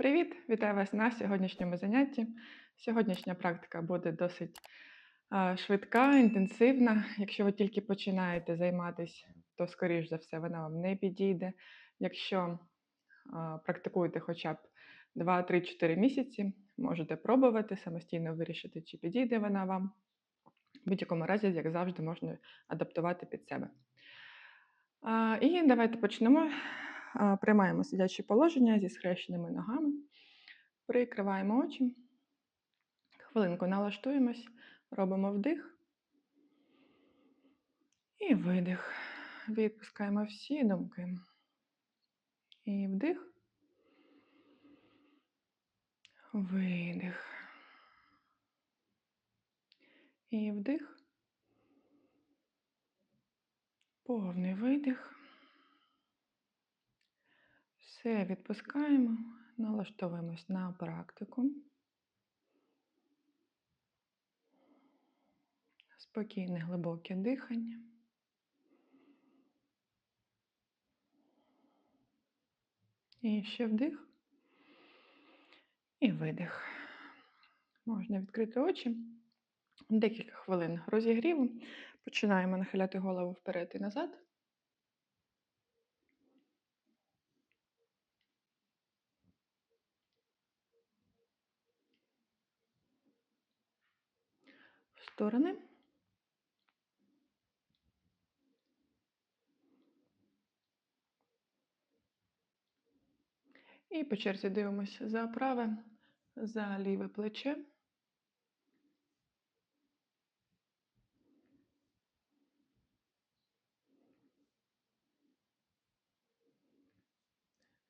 Привіт! Вітаю вас на сьогоднішньому занятті. Сьогоднішня практика буде досить швидка, інтенсивна. Якщо ви тільки починаєте займатися, то, скоріш за все, вона вам не підійде. Якщо практикуєте хоча б 2, 3, 4 місяці, можете пробувати, самостійно вирішити, чи підійде вона вам. В будь-якому разі, як завжди, можна адаптувати під себе. І давайте почнемо. Приймаємо сидяче положення зі схрещеними ногами, прикриваємо очі, хвилинку налаштуємось, робимо вдих і видих. Відпускаємо всі думки. І вдих, видих. І вдих. Повний видих. Все відпускаємо, налаштовуємось на практику. Спокійне глибоке дихання. І ще вдих. І видих. Можна відкрити очі. Декілька хвилин розігріву. Починаємо нахиляти голову вперед і назад. В сторони. І по черзі дивимося за праве, за ліве плече.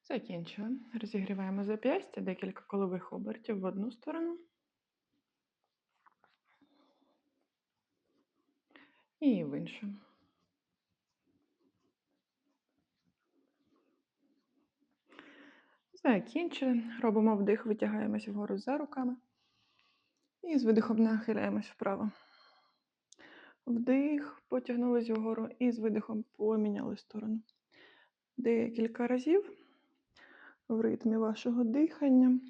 Закінчили. Розігріваємо зап'ястя, декілька колових обертів в одну сторону. І в іншу. Закінчили. Робимо вдих, витягаємось вгору за руками. І з видихом нахиляємось вправо. Вдих, потягнулись вгору і з видихом поміняли сторону. Декілька разів в ритмі вашого дихання.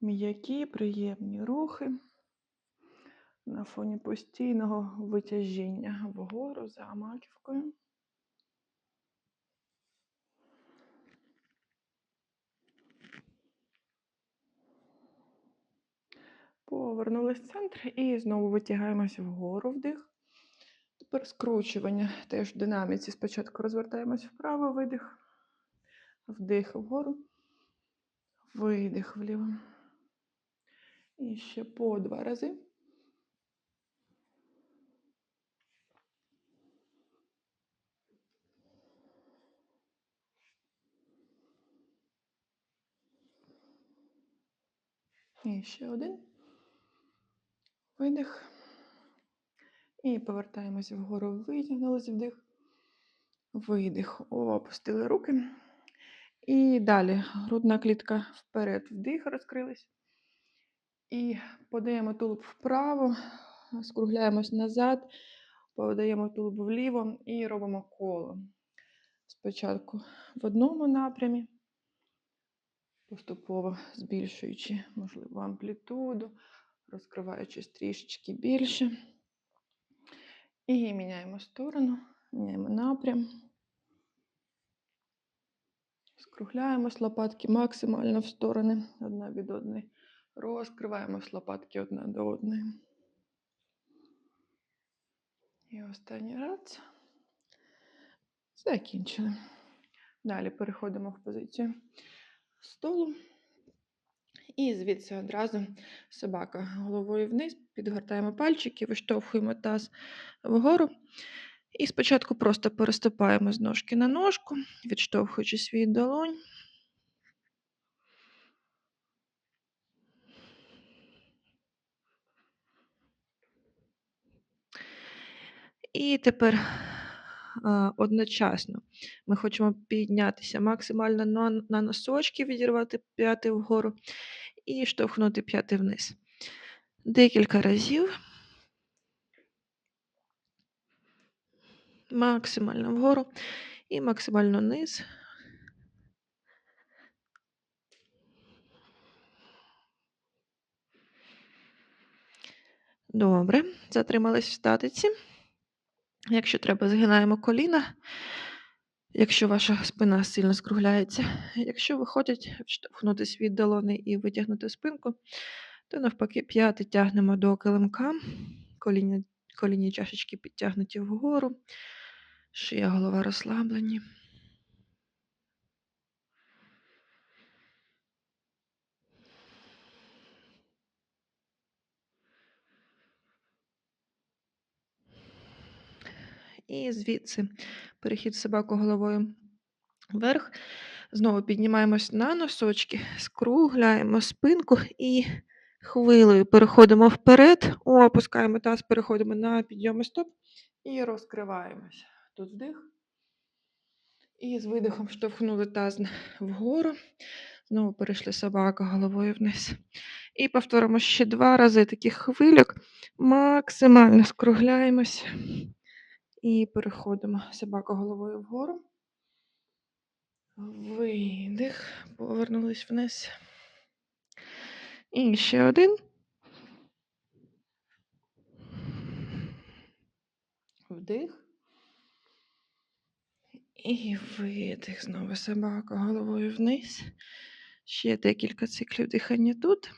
М'які, приємні рухи на фоні постійного витяжіння вгору за маківкою. Повернулись в центр і знову витягаємося вгору вдих. Тепер скручування теж в динаміці. Спочатку розвертаємось вправо, видих, вдих вгору, видих вліво. І ще по два рази. І ще один. Видих. І повертаємося вгору, витягнулися вдих. Видих. Опустили руки. І далі грудна клітка вперед, вдих, розкрились. І подаємо тулуб вправо, скругляємось назад, подаємо тулуб вліво і робимо коло. Спочатку в одному напрямі, поступово збільшуючи, можливо, амплітуду, розкриваючись трішечки більше. І міняємо сторону, міняємо напрям. Скругляємось лопатки максимально в сторони одна від одної. Розкриваємось лопатки одна до одної. І останній раз. Закінчили. Далі переходимо в позицію столу. І звідси одразу собака головою вниз, підгортаємо пальчики, виштовхуємо таз вгору. І спочатку просто переступаємо з ножки на ножку, відштовхуючи свій долонь. І тепер одночасно. Ми хочемо піднятися максимально на, носочки, відірвати п'яти вгору і штовхнути п'яти вниз. Декілька разів. Максимально вгору і максимально вниз. Добре, затримались в статиці. Якщо треба, згинаємо коліна. Якщо ваша спина сильно скругляється. Якщо виходять вштовхнутись від долони і витягнути спинку, то навпаки п'яти тягнемо до килимка, коліні, коліні чашечки підтягнуті вгору, шия голова розслаблені. І звідси перехід собаку головою вверх. Знову піднімаємось на носочки, скругляємо спинку і хвилею переходимо вперед, опускаємо таз, переходимо на підйоми стоп і розкриваємось. Тут вдих. І з видихом штовхнули таз вгору. Знову перейшли собака головою вниз. І повторимо ще два рази таких хвильок. Максимально скругляємось. І переходимо собака головою вгору. Видих, повернулись вниз. І ще один. Вдих. І видих. Знову собака головою вниз. Ще декілька циклів дихання тут.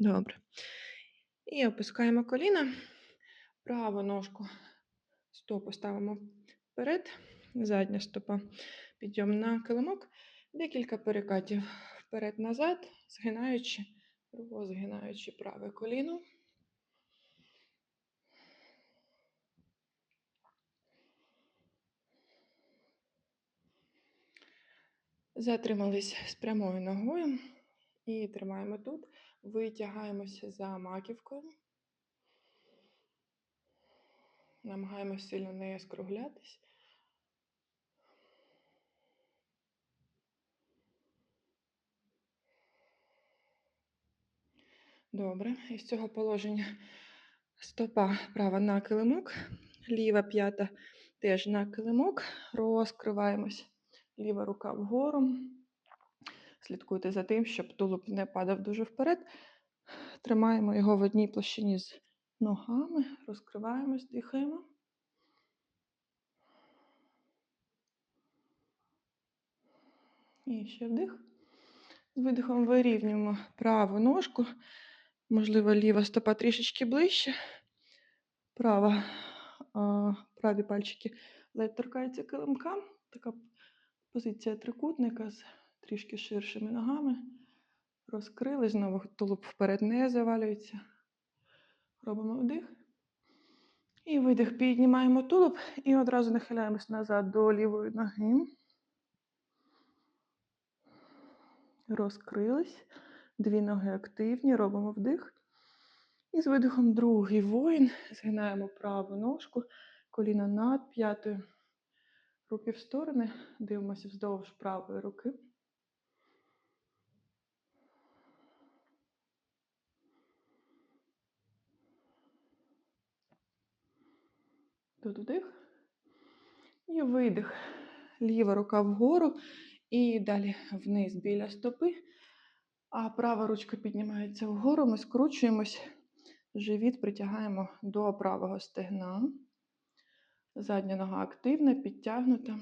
Добре. І опускаємо коліна. Праву ножку стопу ставимо вперед, задня стопа підйом на килимок, декілька перекатів вперед-назад, згинаючи, розгинаючи праве коліно. Затримались з прямою ногою і тримаємо тут, витягаємося за маківкою. Намагаємось сильно не скруглятись. Добре. Із цього положення стопа права на килимок, ліва п'ята теж на килимок. Розкриваємось. Ліва рука вгору. Слідкуйте за тим, щоб тулуб не падав дуже вперед. Тримаємо його в одній площині з ногами, розкриваємось, дихаємо. І ще вдих. З видихом вирівнюємо праву ножку. Можливо, ліва стопа трішечки ближче. Права, праві пальчики ледь торкаються килимка. Така позиція трикутника з трішки ширшими ногами. Розкрили, знову тулуб вперед не завалюється. Робимо вдих. І видих. Піднімаємо тулуб і одразу нахиляємось назад до лівої ноги. Розкрились. Дві ноги активні, робимо вдих. І з видихом другий воїн. Згинаємо праву ножку, коліна над п'ятою. Руки в сторони. Дивимося вздовж правої руки. Тут вдих. І видих. Ліва рука вгору. І далі вниз біля стопи. А права ручка піднімається вгору. Ми скручуємось. Живіт притягаємо до правого стегна. Задня нога активна, підтягнута.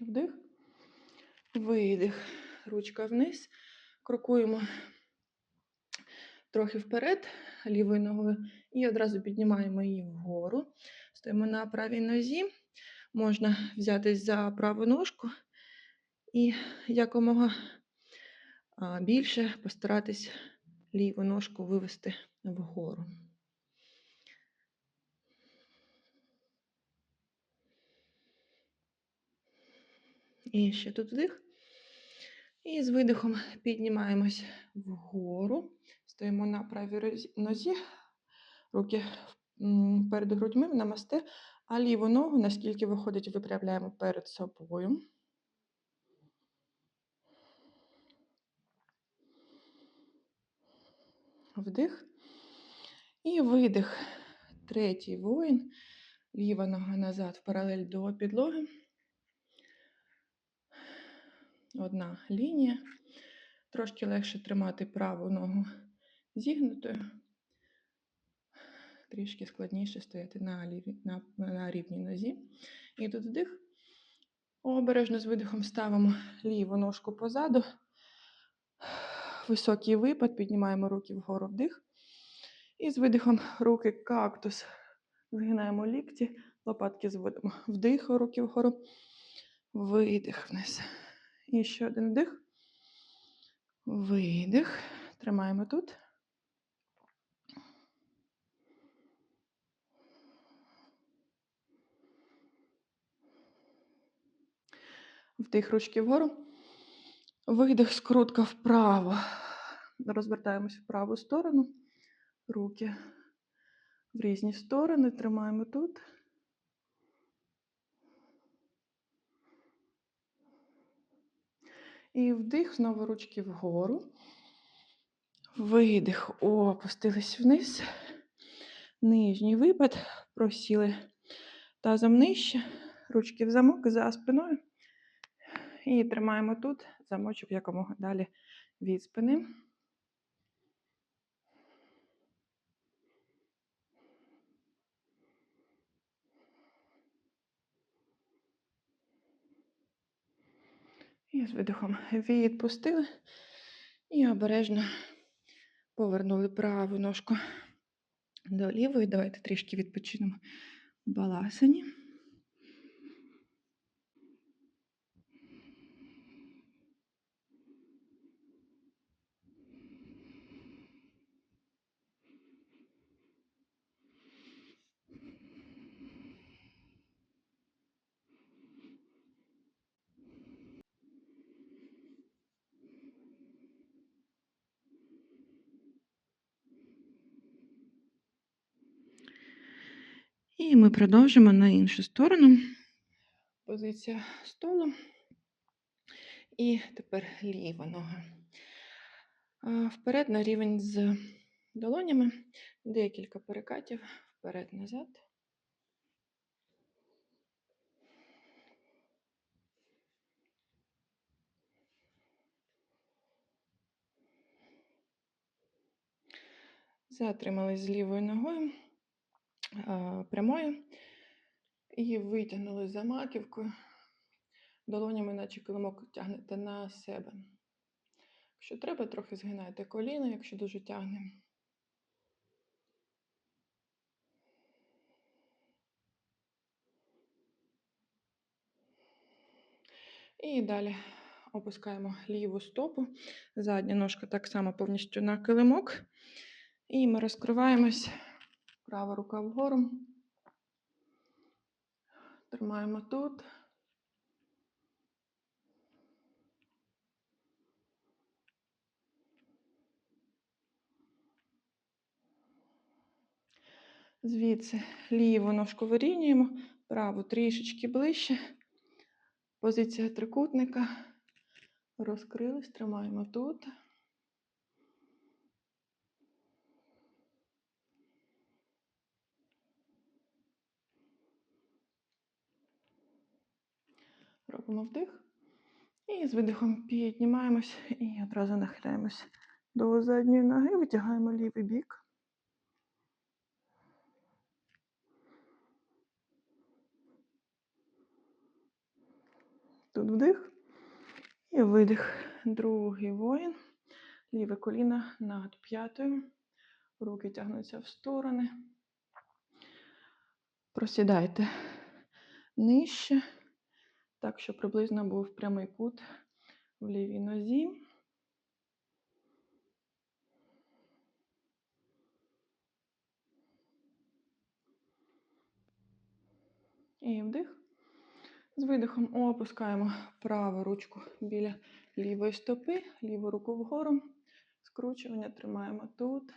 Вдих. Видих. Ручка вниз. Крокуємо трохи вперед, лівою ногою, і одразу піднімаємо її вгору. Стоїмо на правій нозі. Можна взятись за праву ножку і якомога більше постаратись ліву ножку вивести вгору. І ще тут вдих. І з видихом піднімаємось вгору. Стоїмо на правій нозі, руки перед грудьми, в намасте, а ліву ногу, наскільки виходить, виправляємо перед собою. Вдих. І видих. Третій воїн. Ліва нога назад в паралель до підлоги. Одна лінія. Трошки легше тримати праву ногу зігнутою. Трішки складніше стояти на, на, на рівній нозі. І тут вдих. Обережно з видихом ставимо ліву ножку позаду. Високий випад, піднімаємо руки вгору вдих. І з видихом руки кактус. Згинаємо лікті, лопатки зводимо. Вдих, руки вгору. Видих вниз. І ще один вдих. Видих. Тримаємо тут. Вдих ручки вгору. Видих, скрутка вправо. Розвертаємось в праву сторону. Руки в різні сторони. Тримаємо тут. І вдих, знову ручки вгору. Видих, опустились вниз. Нижній випад. Просіли тазом нижче. Ручки в замок за спиною. І тримаємо тут замочок якомога далі від спини. І з видихом відпустили. І обережно повернули праву ножку до лівої. Давайте трішки відпочинемо в баласані. І ми продовжимо на іншу сторону. Позиція столу. І тепер ліва нога. Вперед на рівень з долонями. Декілька перекатів. Вперед-назад. Затримались з лівою ногою прямою і витягнули за маківкою. Долонями, наче килимок, тягнете на себе. Якщо треба, трохи згинайте коліно, якщо дуже тягне. І далі опускаємо ліву стопу. Задня ножка так само повністю на килимок. І ми розкриваємось. Права рука вгору. Тримаємо тут. Звідси ліву ножку вирівнюємо, праву трішечки ближче. Позиція трикутника. Розкрились, тримаємо тут. Робимо вдих. І з видихом піднімаємось і одразу нахиляємось до задньої ноги, витягаємо лівий бік. Тут вдих і видих. Другий воїн. Ліве коліно над п'ятою. Руки тягнуться в сторони. Просідайте нижче, так, щоб приблизно був прямий кут в лівій нозі. І вдих. З видихом опускаємо праву ручку біля лівої стопи, ліву руку вгору. Скручування тримаємо тут.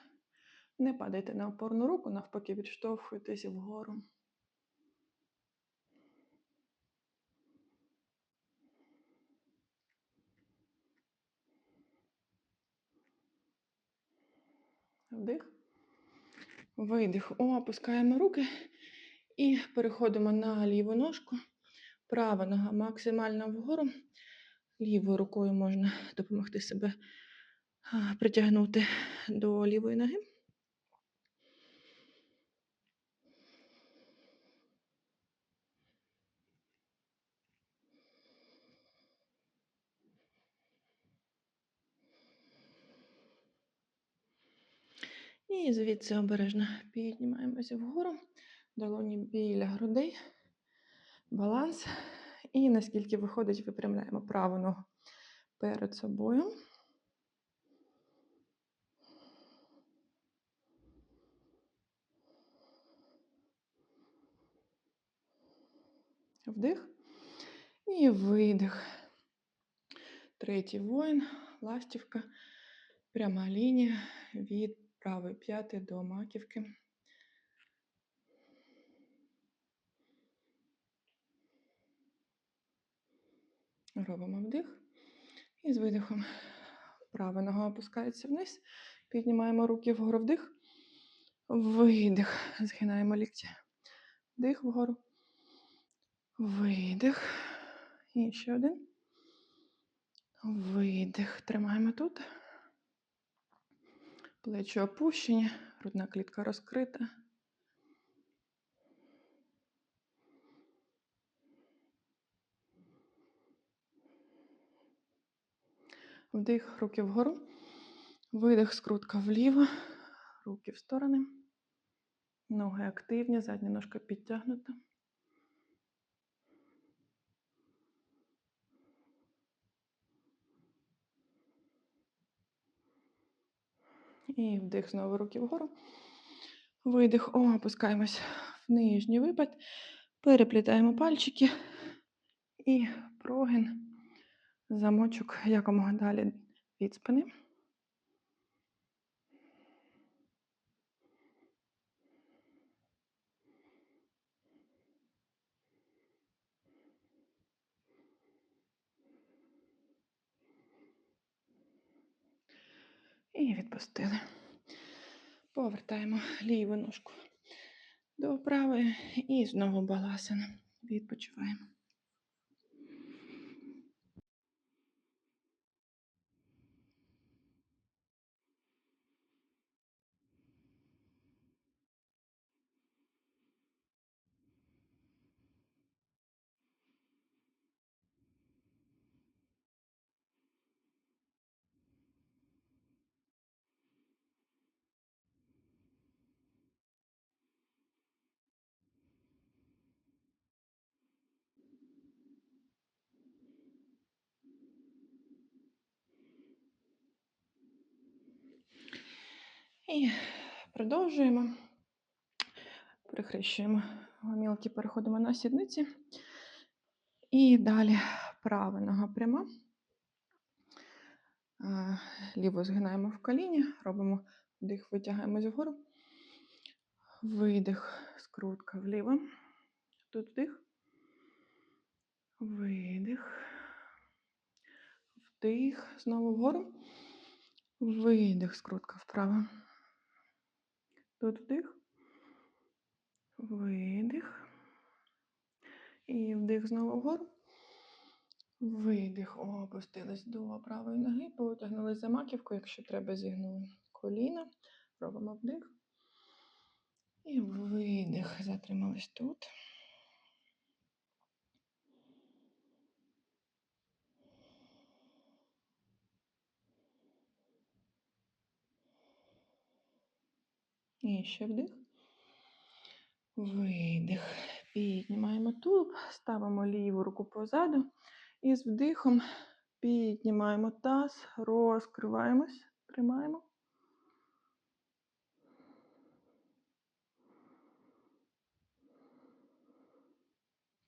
Не падайте на опорну руку, навпаки, відштовхуйтесь вгору. Вдих. Видих. О, опускаємо руки і переходимо на ліву ножку. Права нога максимально вгору. Лівою рукою можна допомогти себе притягнути до лівої ноги. І звідси обережно піднімаємося вгору, долоні біля грудей, баланс. І наскільки виходить, випрямляємо праву ногу перед собою. Вдих і видих. Третій воїн, ластівка, пряма лінія від правої п'яти до маківки. Робимо вдих. І з видихом права нога опускається вниз. Піднімаємо руки вгору вдих. Видих. Згинаємо лікті. Вдих вгору. Видих. І ще один. Видих. Тримаємо тут. Плечі опущені, грудна клітка розкрита. Вдих, руки вгору. Видих, скрутка вліво, руки в сторони. Ноги активні, задня ножка підтягнута. І вдих знову руки вгору. Видих. Опускаємось в нижній випад. Переплітаємо пальчики і прогин. Замочок якомога далі від спини. І відпустили. Повертаємо ліву ножку до правої і знову баласана. Відпочиваємо. І продовжуємо. Прихрещуємо гомілки, переходимо на сідниці. І далі права нога пряма. А, Ліву згинаємо в коліні, робимо вдих, витягаємось вгору. Видих, скрутка вліво. Тут вдих. Видих. Вдих. Знову вгору. Видих, скрутка вправо. Тут вдих. Видих. І вдих знову вгору. Видих. Опустились до правої ноги. Потягнули за маківку, якщо треба, зігнули коліна. Робимо вдих. І видих. Затримались тут. І ще вдих. Видих. Піднімаємо тулуб, ставимо ліву руку позаду. І з вдихом піднімаємо таз, розкриваємось, тримаємо.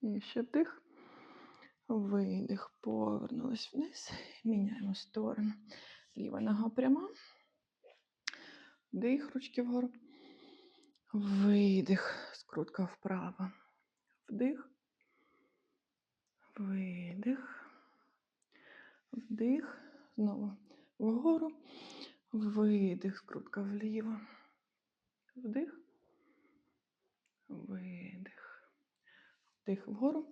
І ще вдих. Видих. Повернулись вниз. Міняємо сторону. Ліва нога пряма. Вдих, ручки вгору. Видих. Скрутка вправо. Вдих. Видих. Вдих. Знову вгору. Видих, скрутка вліво. Вдих. Видих. Вдих вгору.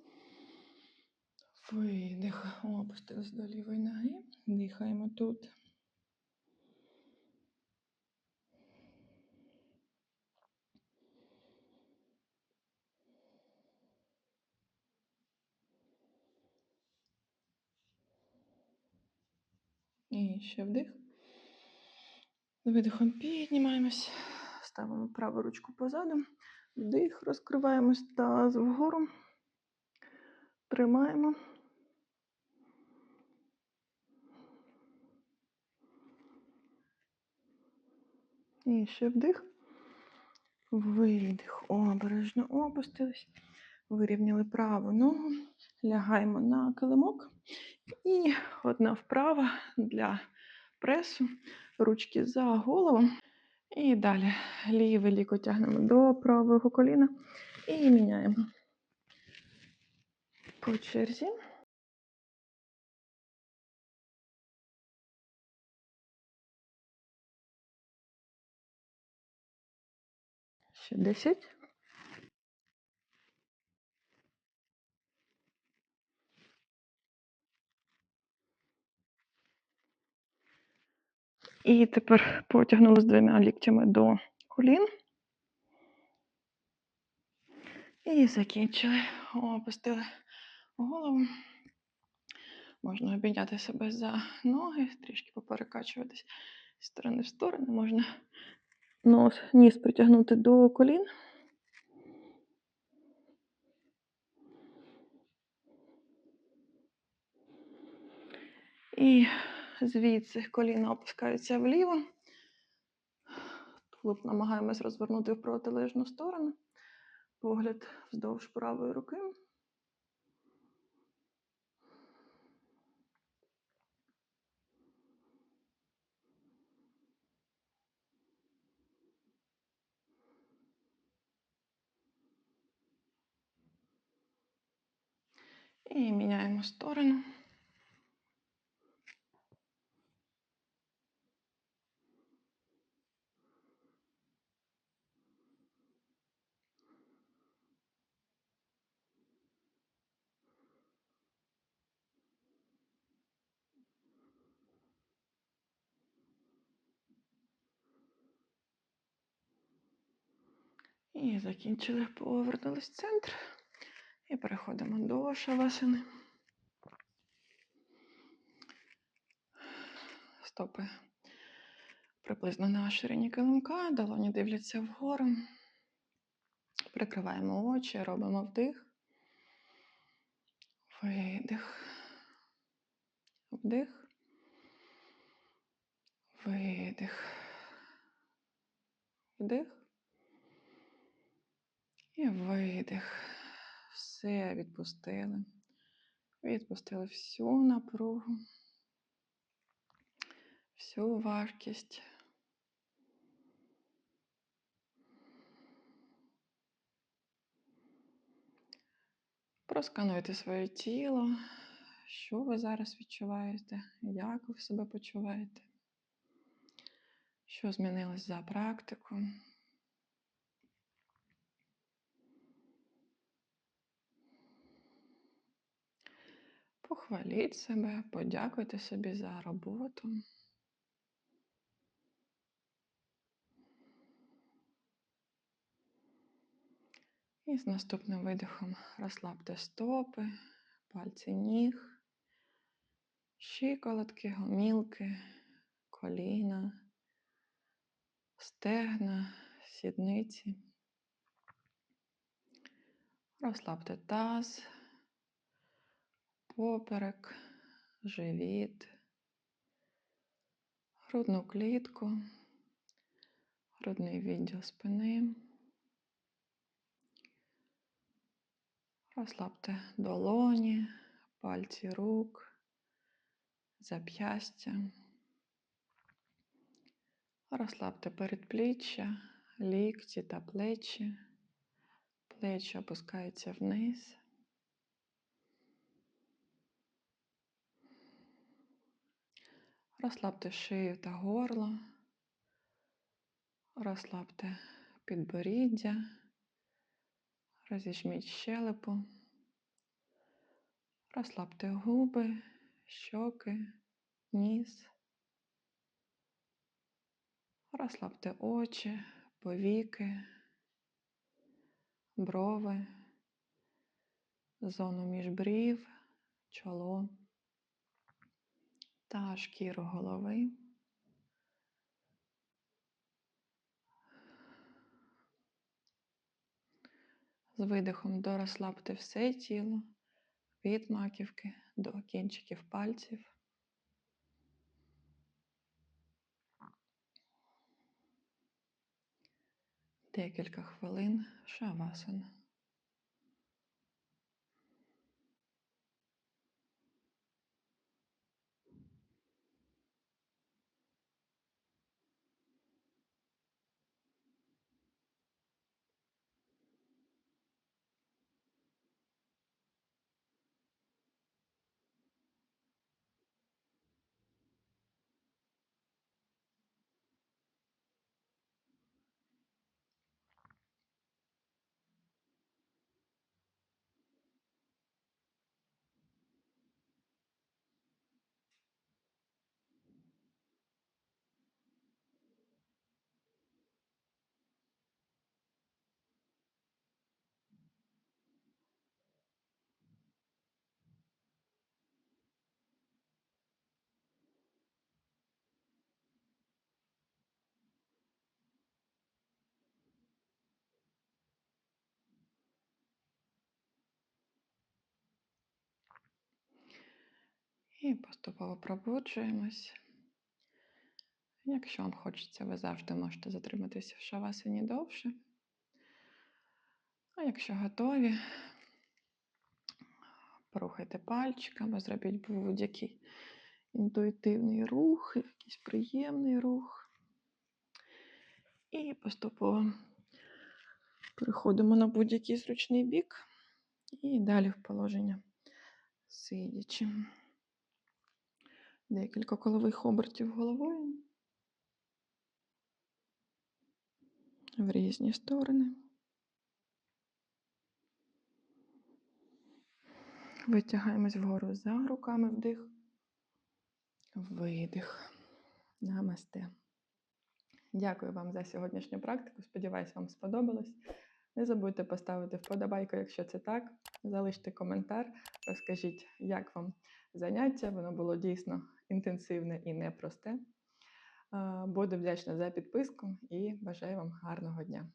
Видих. Опустились до лівої ноги. Дихаємо тут. Ще вдих. Видихом піднімаємось. Ставимо праву ручку позаду. Вдих, розкриваємось таз вгору. Тримаємо. І ще вдих. Видих. Обережно опустились. Вирівняли праву ногу. Лягаємо на килимок. І одна вправа для пресу. Ручки за голову. І далі ліве ліко тягнемо до правого коліна і міняємо. По черзі. Ще 10. І тепер потягнули з двома ліктями до колін. І закінчили. Опустили голову. Можна обійняти себе за ноги, трішки поперекачуватись з сторони в сторону. Можна нос, ніс притягнути до колін. І звідси коліна опускаються вліво. Тулуб намагаємось розвернути в протилежну сторону. Погляд вздовж правої руки. І міняємо сторону. І закінчили, повернулись в центр. І переходимо до шавасини. Стопи приблизно на ширині килимка, долоні дивляться вгору. Прикриваємо очі, робимо вдих. Видих. Вдих. Видих. Вдих. І видих. Все відпустили. Відпустили всю напругу, всю важкість. Проскануйте своє тіло, що ви зараз відчуваєте, як ви себе почуваєте, що змінилось за практику. Похваліть себе, подякуйте собі за роботу. І з наступним видихом розслабте стопи, пальці ніг, щиколотки, гомілки, коліна, стегна, сідниці. Розслабте таз, поперек, живіт, грудну клітку, грудний відділ спини. Розслабте долоні, пальці рук, зап'ястя. Розслабте передпліччя, лікті та плечі. Плечі опускаються вниз. Розслабте шию та горло, Розслабте підборіддя, розіжміть щелепу, розслабте губи, щоки, ніс. Розслабте очі, повіки, брови, зону між брів, чоло та шкіру голови. З видихом дорозслабте все тіло від маківки до кінчиків пальців. Декілька хвилин шавасана. І поступово пробуджуємось. Якщо вам хочеться, ви завжди можете затриматися в шавасані довше. А якщо готові, порухайте пальчиками, зробіть будь-який інтуїтивний рух, якийсь приємний рух. І поступово переходимо на будь-який зручний бік і далі в положення сидячи. Декілька колових обертів головою в різні сторони. Витягаємось вгору за руками вдих, видих. Намасте. Дякую вам за сьогоднішню практику. Сподіваюсь, вам сподобалось. Не забудьте поставити вподобайку, якщо це так. Залиште коментар, розкажіть, як вам заняття. Воно було дійсно інтенсивне і непросте. Е, Буду вдячна за підписку і бажаю вам гарного дня.